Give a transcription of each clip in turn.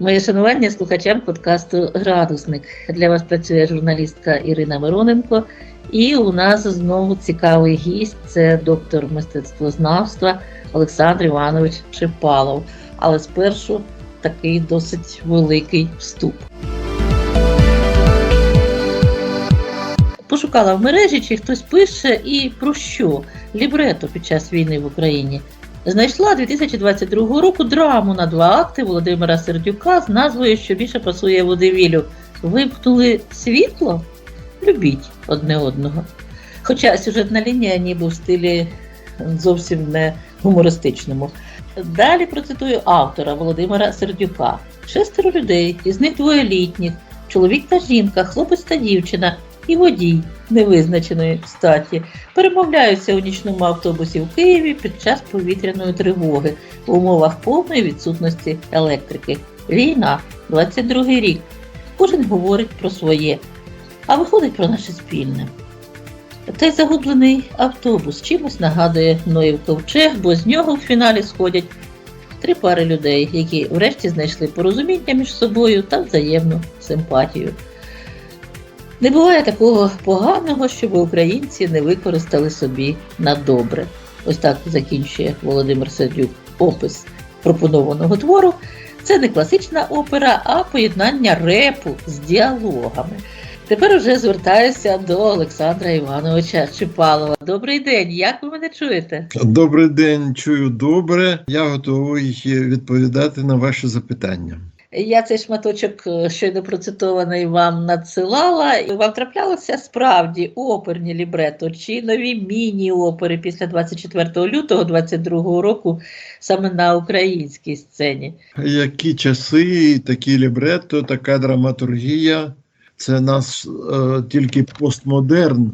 Моє шанування слухачам подкасту Градусник. Для вас працює журналістка Ірина Мироненко. І у нас знову цікавий гість це доктор мистецтвознавства Олександр Іванович Шипалов. Але спершу такий досить великий вступ. Пошукала в мережі, чи хтось пише і про що лібрето під час війни в Україні. Знайшла 2022 року драму на два акти Володимира Сердюка з назвою, що більше пасує водевілю. Вимкнули світло? Любіть одне одного. Хоча сюжетна лінія ніби в стилі зовсім не гумористичному. Далі процитую автора Володимира Сердюка: шестеро людей, із них двоє літніх, чоловік та жінка, хлопець та дівчина і водій невизначеної статі перемовляються у нічному автобусі в Києві під час повітряної тривоги в умовах повної відсутності електрики. Війна, 22 рік. Кожен говорить про своє, а виходить про наше спільне. Той загублений автобус чимось нагадує Ноїв ковчег, бо з нього в фіналі сходять три пари людей, які врешті знайшли порозуміння між собою та взаємну симпатію. Не буває такого поганого, щоб українці не використали собі на добре. Ось так закінчує Володимир Сердюк опис пропонованого твору. Це не класична опера, а поєднання репу з діалогами. Тепер уже звертаюся до Олександра Івановича Чипалова. Добрий день, як ви мене чуєте? Добрий день, чую добре. Я готовий відповідати на ваші запитання. Я цей шматочок е, щойно процитований вам надсилала. І Вам траплялося справді оперні лібрето чи нові міні-опери після 24 лютого 22 року саме на українській сцені. Які часи, такі лібретто, така драматургія. Це нас е, тільки постмодерн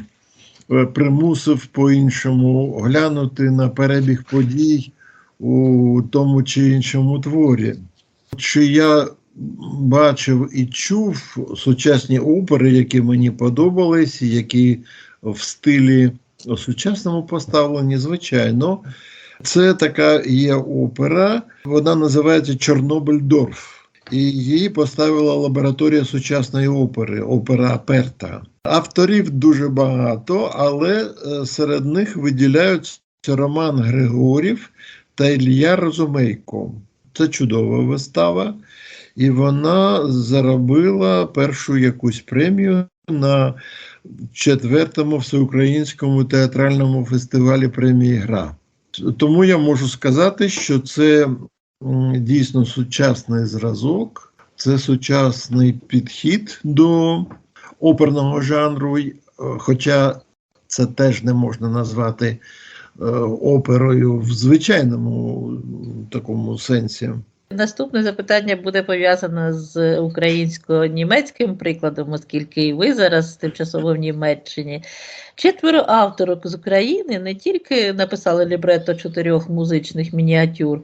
е, примусив по-іншому глянути на перебіг подій у тому чи іншому творі. Чи я бачив і чув сучасні опери, які мені подобались, які в стилі сучасному поставлені, звичайно. Це така є опера, вона називається Чорнобильдорф. І її поставила лабораторія сучасної опери, опера Аперта. Авторів дуже багато, але е, серед них виділяються Роман Григорів та Ілля Розумейко. Це чудова вистава, і вона заробила першу якусь премію на четвертому всеукраїнському театральному фестивалі премії Гра. Тому я можу сказати, що це дійсно сучасний зразок, це сучасний підхід до оперного жанру, хоча це теж не можна назвати оперою в звичайному такому сенсі. Наступне запитання буде пов'язане з українсько-німецьким прикладом, оскільки і ви зараз тимчасово в Німеччині. Четверо авторок з України не тільки написали лібретто чотирьох музичних мініатюр,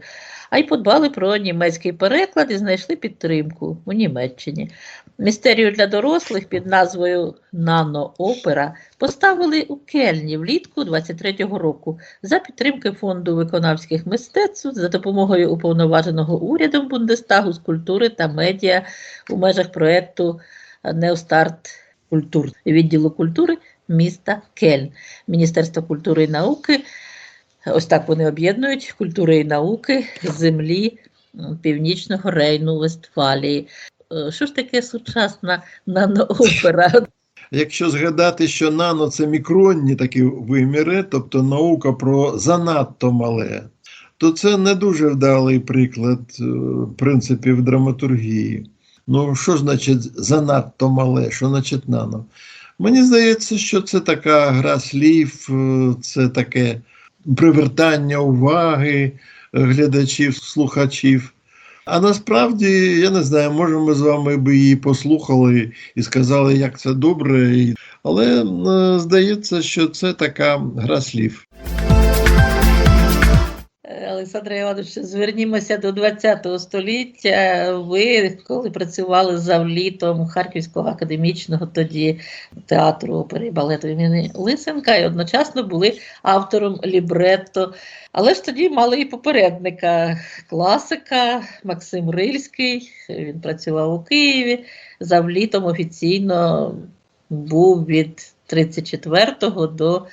а й подбали про німецький переклад і знайшли підтримку у Німеччині. Містерію для дорослих під назвою Наноопера поставили у Кельні влітку 23-го року за підтримки фонду виконавських мистецтв за допомогою уповноваженого урядом Бундестагу з культури та медіа у межах проєкту Неостарт культур відділу культури міста Кельн, Міністерства культури і науки. Ось так вони об'єднують культури і науки землі Північного Рейну Вестфалії. Що ж таке сучасна наноопера? Якщо згадати, що нано це мікронні такі виміри, тобто наука про занадто мале, то це не дуже вдалий приклад принципів драматургії. Ну, що значить занадто мале, що значить нано? Мені здається, що це така гра слів, це таке привертання уваги глядачів, слухачів. А насправді, я не знаю, може ми з вами би її послухали і сказали, як це добре, але здається, що це така гра слів. Олександре Івановичу, звернімося до ХХ століття. Ви коли працювали завлітом Харківського академічного тоді театру опери і балету імені Лисенка і одночасно були автором лібретто. Але ж тоді мали і попередника класика Максим Рильський. Він працював у Києві. Завлітом офіційно був від 34-го до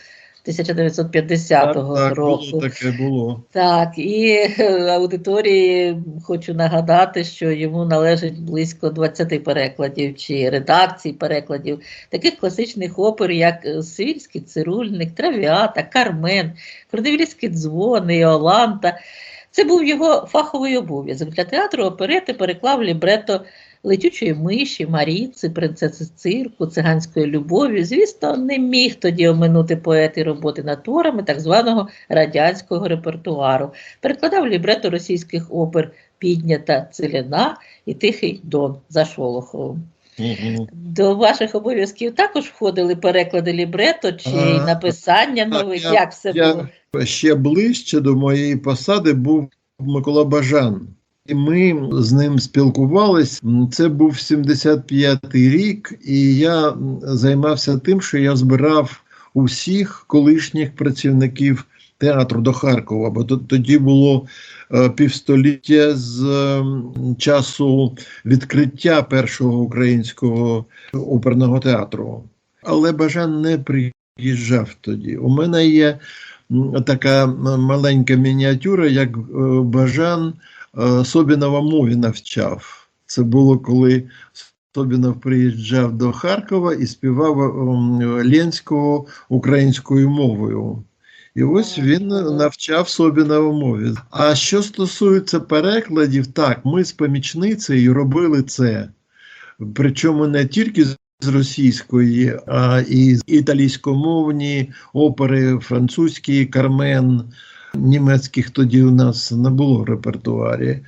1950 Так, так, року. було таке було. Так, і е, аудиторії хочу нагадати, що йому належить близько 20 перекладів чи редакцій перекладів таких класичних опер, як е, Свільський цирульник, Травіата, Кармен, Кордивільські дзвони, Іоланта. Це був його фаховий обов'язок. Для театру оперети переклав лібрето летючої миші, Маріци, принцеси цирку, циганської любові. Звісно, не міг тоді оминути поет і роботи над творами так званого радянського репертуару. Перекладав лібрето російських опер Піднята Целіна і Тихий Дон за Шолоховим. До ваших обов'язків також входили переклади лібрето чи А, написання так, нових. я- Як все я- було? Ще ближче до моєї посади був Микола Бажан. І ми з ним спілкувались. Це був 75-й рік, і я займався тим, що я збирав усіх колишніх працівників театру до Харкова, бо тоді було е, півстоліття з ем, часу відкриття першого українського оперного театру. Але Бажан не приїжджав тоді. У мене є така маленька мініатюра, як е, Бажан е, Собінова мові навчав. Це було коли Собінов приїжджав до Харкова і співав ем, Ленського українською мовою. І ось він навчав Собінова мові. А що стосується перекладів, так, ми з помічницею робили це. Причому не тільки з з російської, а і з італійськомовні опери, французькі, кармен, німецьких тоді у нас не було в репертуарі.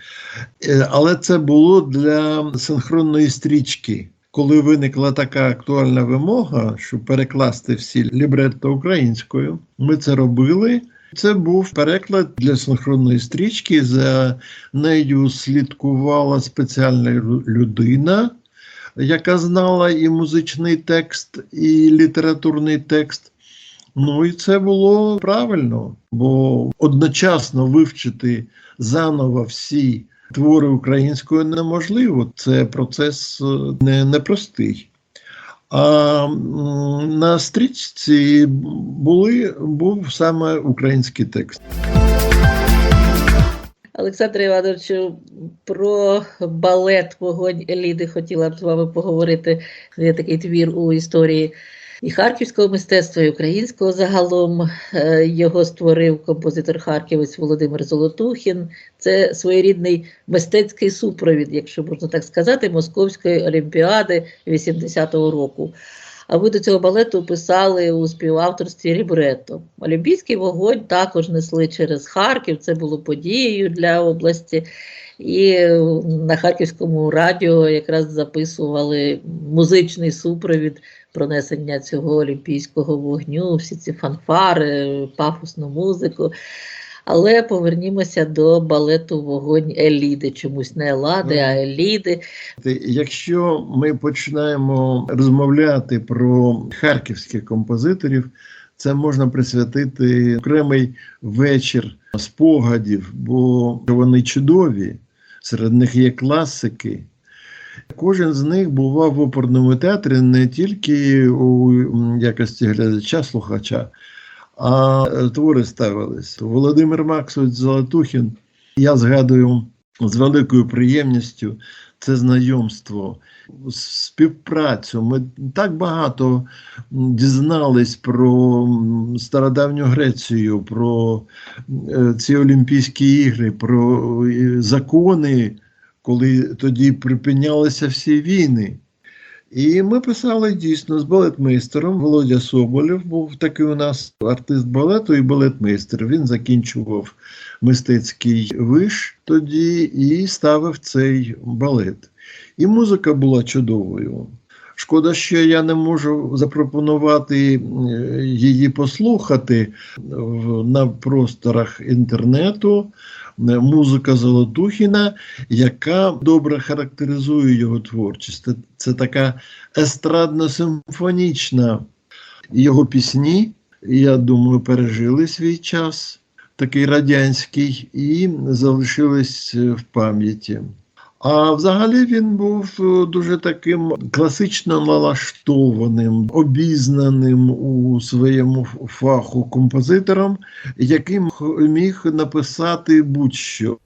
Е, Але це було для синхронної стрічки. Коли виникла така актуальна вимога, щоб перекласти всі лібретто українською, ми це робили. Це був переклад для синхронної стрічки. За нею слідкувала спеціальна людина, яка знала і музичний текст, і літературний текст. Ну і це було правильно, бо одночасно вивчити заново всі твори українською неможливо. Це процес е, не, непростий. А на стрічці були, був саме український текст. Олександре Івановичу, про балет Вогонь Еліди хотіла б з вами поговорити. Є такий твір у історії і харківського мистецтва, і українського загалом. Е, Його створив композитор Харківець Володимир Золотухін. Це своєрідний мистецький супровід, якщо можна так сказати, Московської олімпіади 80-го року. А ви до цього балету писали у співавторстві Рібретто. Олімпійський вогонь також несли через Харків. Це було подією для області. І на Харківському радіо якраз записували музичний супровід пронесення цього олімпійського вогню, всі ці фанфари, пафосну музику. Але повернімося до балету Вогонь Еліди. Чомусь не Елади, а Еліди. Якщо ми починаємо розмовляти про харківських композиторів, це можна присвятити окремий вечір спогадів, бо вони чудові. Серед них є класики. Кожен з них бував в оперному театрі не тільки у якості глядача, слухача, а е, твори ставились. Володимир Максович Золотухін, я згадую з великою приємністю це знайомство, співпрацю. Ми так багато дізнались про стародавню Грецію, про е, ці Олімпійські ігри, про е, закони, коли тоді припинялися всі війни. І ми писали дійсно з балетмейстером. Володя Соболєв був такий у нас артист балету і балетмейстер. Він закінчував мистецький виш тоді і ставив цей балет. І музика була чудовою. Шкода, що я не можу запропонувати е, її послухати на просторах інтернету. Е, Музика Золотухіна, яка добре характеризує його творчість. Це, така естрадно-симфонічна його пісні, я думаю, пережили свій час, такий радянський, і залишились е, в пам'яті. А взагалі він був е, дуже таким класично налаштованим, обізнаним у своєму фаху композитором, яким міг написати будь-що.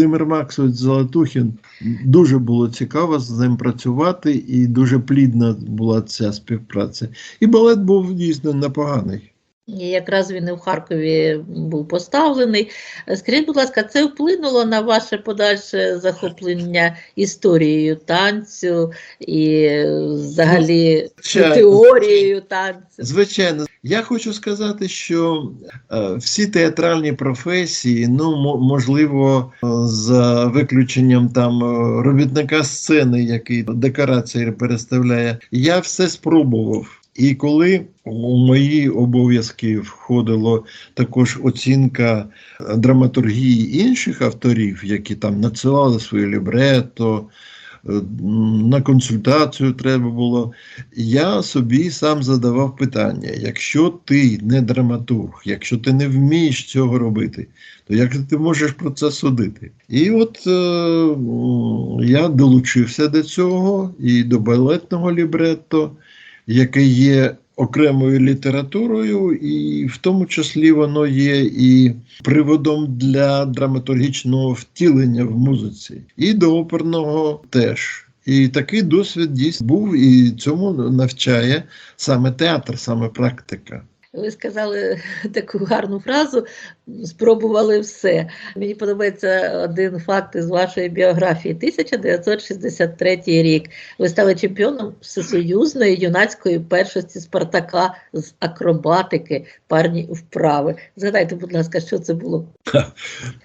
Володимир Максович Золотухін дуже було цікаво з ним працювати, і дуже плідна була ця співпраця. І балет був дійсно непоганий. Якраз він і в Харкові був поставлений. Скажіть, будь ласка, це вплинуло на ваше подальше захоплення історією танцю і е, взагалі Звичайно. теорією танцю? Звичайно, я хочу сказати, що е, всі театральні професії, ну мо- можливо, за виключенням там е, робітника сцени, який декорації переставляє, я все спробував. І коли у мої обов'язки входило також оцінка е, драматургії інших авторів, які там надсилали свої лібрето, е, на консультацію треба було. Я собі сам задавав питання: якщо ти не драматург, якщо ти не вмієш цього робити, то як ти можеш про це судити? І от е, я долучився до цього і до балетного лібретто, яке є окремою літературою, і в тому числі воно є і приводом для драматургічного втілення в музиці, і до оперного теж. І такий досвід дійсно був, і цьому навчає саме театр, саме практика. Ви сказали таку гарну фразу спробували все. Мені подобається один факт із вашої біографії. 1963 рік. Ви стали чемпіоном всесоюзної юнацької першості Спартака з акробатики, парні вправи. Згадайте, будь ласка, що це було?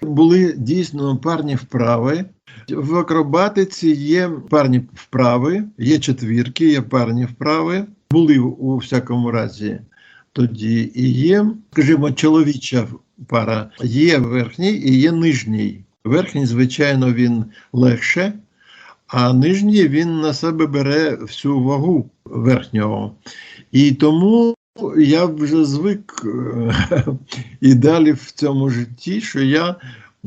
Були дійсно парні вправи. В акробатиці є парні вправи, є четвірки, є парні вправи. Були у всякому разі тоді і є, скажімо, чоловіча пара. Є верхній і є нижній. Верхній, звичайно, він легше, а нижній він на себе бере всю вагу верхнього. І тому я вже звик е, і далі в цьому житті, що я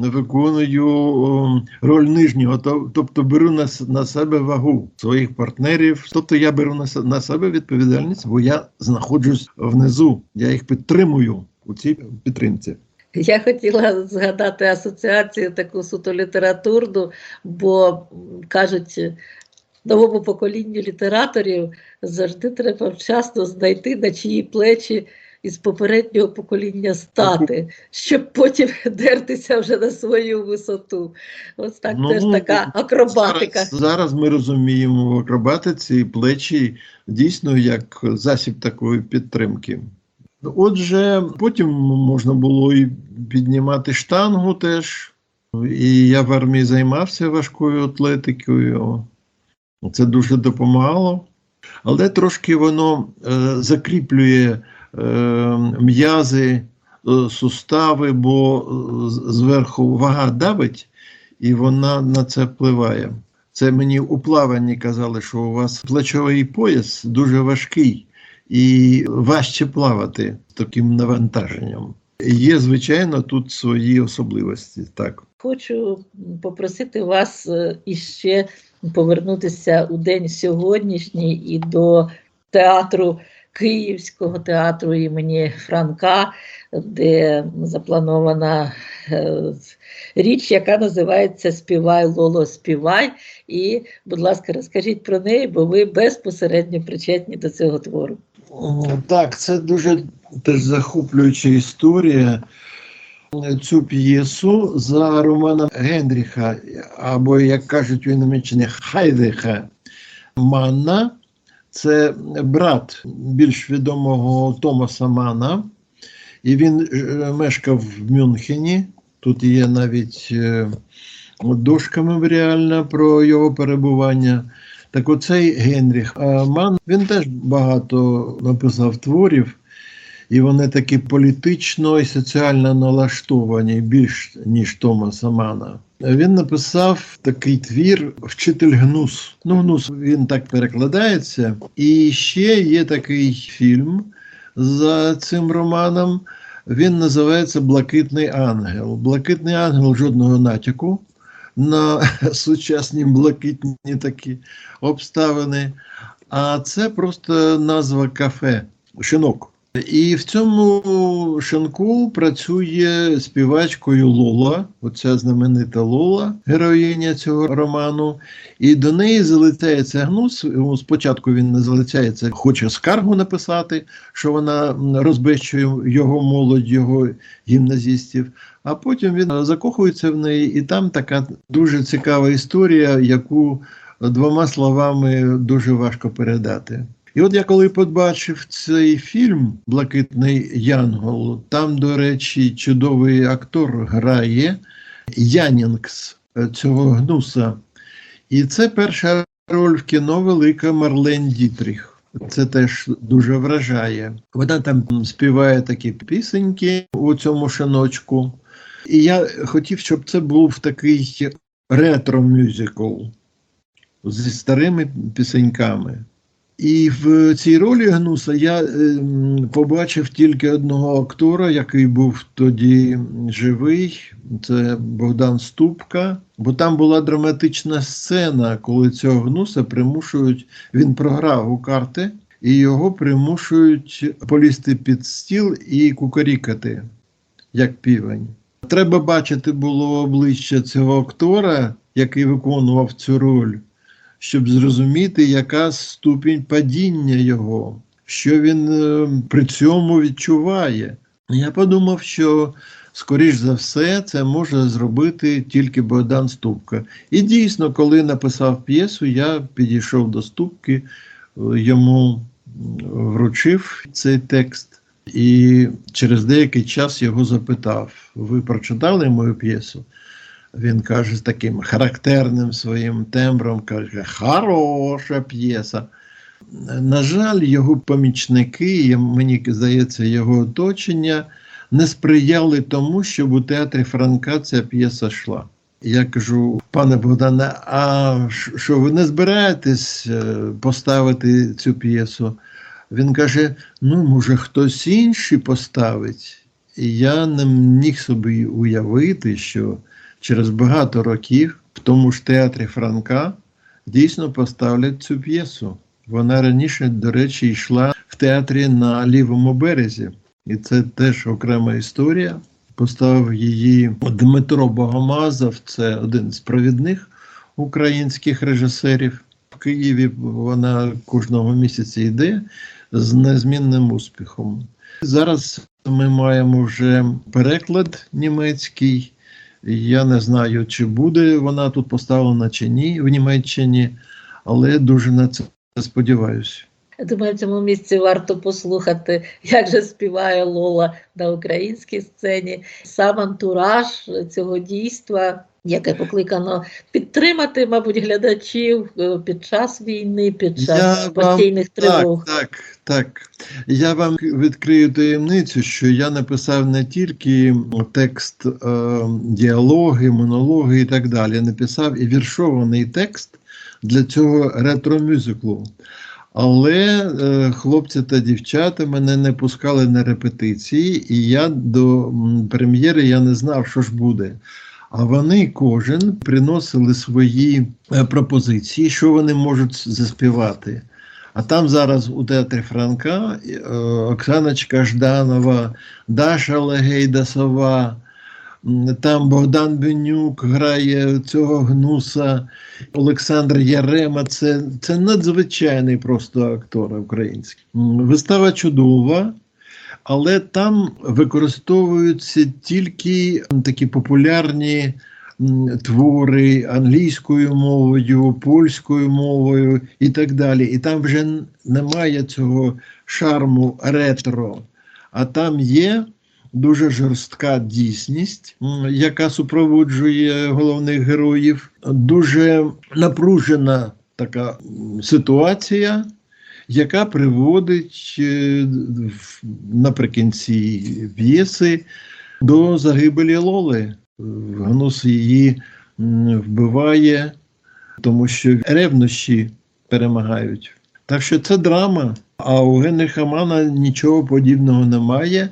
виконую роль нижнього, то- тобто беру на, себе вагу своїх партнерів. Тобто я беру на, на себе відповідальність, бо я знаходжусь внизу, я їх підтримую у цій підтримці. Я хотіла згадати асоціацію таку суто літературну, бо кажуть, новому поколінню літераторів завжди треба вчасно знайти на чиї плечі із попереднього покоління стати, щоб потім дертися вже на свою висоту. Ось так Ну, теж така акробатика. Зараз, зараз ми розуміємо в акробатиці плечі дійсно як засіб такої підтримки. Отже, потім можна було і піднімати штангу теж. І я в армії займався важкою атлетикою. Це дуже допомагало. Але трошки воно е, закріплює м'язи, е, сустави, бо е, зверху вага давить, і вона на це впливає. Це мені у плаванні казали, що у вас плечовий пояс дуже важкий і важче плавати таким навантаженням. Є, звичайно, тут свої особливості. Так. Хочу попросити вас е, іще повернутися у день сьогоднішній і до театру Київського театру імені Франка, де запланована е, річ, яка називається Співай, Лоло, співай. І, будь ласка, розкажіть про неї, бо ви безпосередньо причетні до цього твору. Так, це дуже теж захоплююча історія. Цю п'єсу за Романа Генріха, або, як кажуть у Німеччині, Хайдеха Манна. Це брат більш відомого Томаса Мана, і він е, мешкав в Мюнхені. Тут є навіть е, дошка меморіальна про його перебування. Так оцей Генріх е, Ман, він теж багато написав творів, і вони такі політично і соціально налаштовані більш ніж Томаса Мана. Він написав такий твір Вчитель Гнус. Ну, гнус він так перекладається. І ще є такий фільм за цим романом. Він називається Блакитний ангел. Блакитний ангел жодного натяку на сучасні блакитні такі обставини. А це просто назва кафе Шинок. І в цьому шинку працює співачкою Лола, оця знаменита Лола, героїня цього роману. І до неї залицяється гнус. Ну, Спочатку він не залицяється, хоче скаргу написати, що вона розбещує його молодь, його гімназістів. А потім він закохується в неї, і там така дуже цікава історія, яку двома словами дуже важко передати. І от я коли побачив цей фільм Блакитний Янгол, там, до речі, чудовий актор грає Янінгс е, цього гнуса. І це перша роль в кіно велика Марлен Дітріх. Це теж дуже вражає. Вона там співає такі пісеньки у цьому шиночку. І я хотів, щоб це був такий ретро-мюзикл зі старими пісеньками. І в цій ролі Гнуса я е, побачив тільки одного актора, який був тоді живий. Це Богдан Ступка. Бо там була драматична сцена, коли цього гнуса примушують, він програв у карти, і його примушують полізти під стіл і кукарікати, як півень. Треба бачити було обличчя цього актора, який виконував цю роль щоб зрозуміти, яка ступінь падіння його, що він е, при цьому відчуває. Я подумав, що, скоріш за все, це може зробити тільки Богдан Ступка. І дійсно, коли написав п'єсу, я підійшов до Ступки, е, йому вручив цей текст. І через деякий час його запитав: Ви прочитали мою п'єсу? Він каже з таким характерним своїм тембром, каже, хороша п'єса. На жаль, його помічники, мені здається, його оточення не сприяли тому, щоб у театрі Франка ця п'єса йшла. Я кажу, пане Богдане, а що ви не збираєтесь е, поставити цю п'єсу? Він каже: ну, може, хтось інший поставить. І я не міг собі уявити, що через багато років в тому ж театрі Франка дійсно поставлять цю п'єсу. Вона раніше, до речі, йшла в театрі на лівому березі, і це теж окрема історія. Поставив її Дмитро Богомазов, це один з провідних українських режисерів. В Києві вона кожного місяця йде з незмінним успіхом. Зараз ми маємо вже переклад німецький. Я не знаю, чи буде вона тут поставлена чи ні в Німеччині, але дуже на це сподіваюся. Я думаю, в цьому місці варто послухати, як же співає Лола на українській сцені. Сам антураж цього дійства, яке покликано підтримати, мабуть, глядачів е, під час війни, під час Я вам- постійних тривог. Так, так, так. Я вам відкрию таємницю, що я написав не тільки текст, е, діалоги, монологи і так далі. Я написав і віршований текст для цього ретро-мюзиклу. Але е, хлопці та дівчата мене не пускали на репетиції, і я до прем'єри я не знав, що ж буде. А вони кожен приносили свої е, пропозиції, що вони можуть заспівати. А там зараз у театрі Франка е, Оксаночка Жданова, Даша Легейда Сова, м, там Богдан Бенюк грає цього гнуса, Олександр Ярема. Це, це надзвичайний просто актор український. Вистава чудова. Але там використовуються тільки такі популярні твори англійською мовою, польською мовою і так далі. І там вже немає цього шарму ретро, а там є дуже жорстка дійсність, яка супроводжує головних героїв, дуже напружена така ситуація. Яка приводить е, наприкінці п'єси до загибелі Лоли. Гнус її вбиває, тому що ревнощі перемагають. Так що це драма, а у Генріха Мана нічого подібного немає.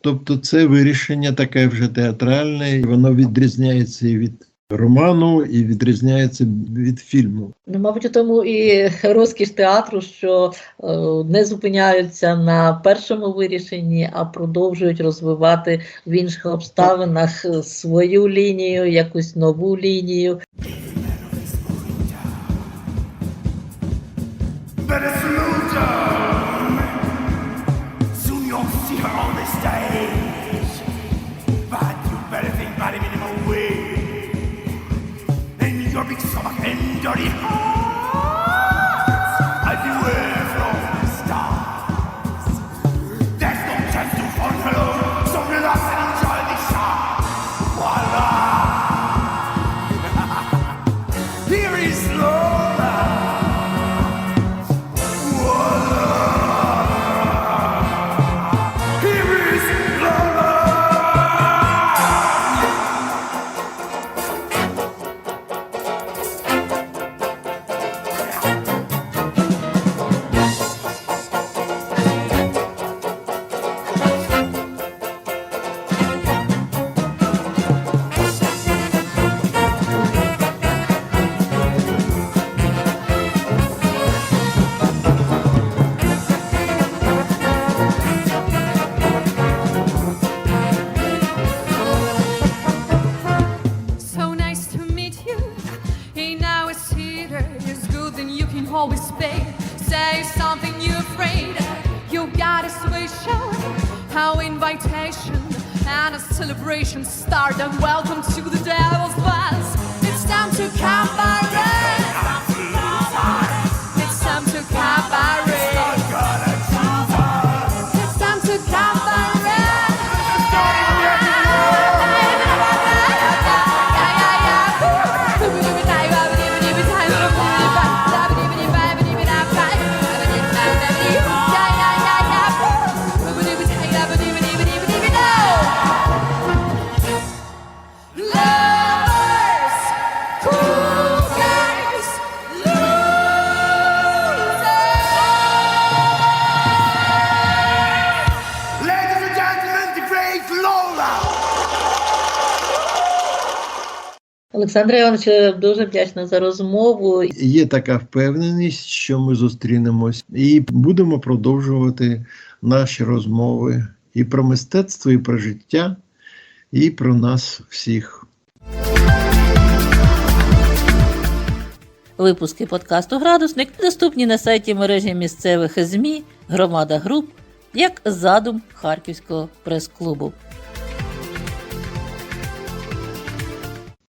Тобто це вирішення таке вже театральне, і воно відрізняється від роману, і відрізняється від фільму. Ну, мабуть, у тому і розкіш театру, що е, не зупиняються на першому вирішенні, а продовжують розвивати в інших обставинах свою лінію, якусь нову лінію. Dirty Олександре Івановичу, дуже вдячна за розмову. Є така впевненість, що ми зустрінемось і будемо продовжувати наші розмови і про мистецтво, і про життя, і про нас всіх. Випуски подкасту Градусник доступні на сайті мережі місцевих ЗМІ Громада Груп як задум Харківського прес-клубу.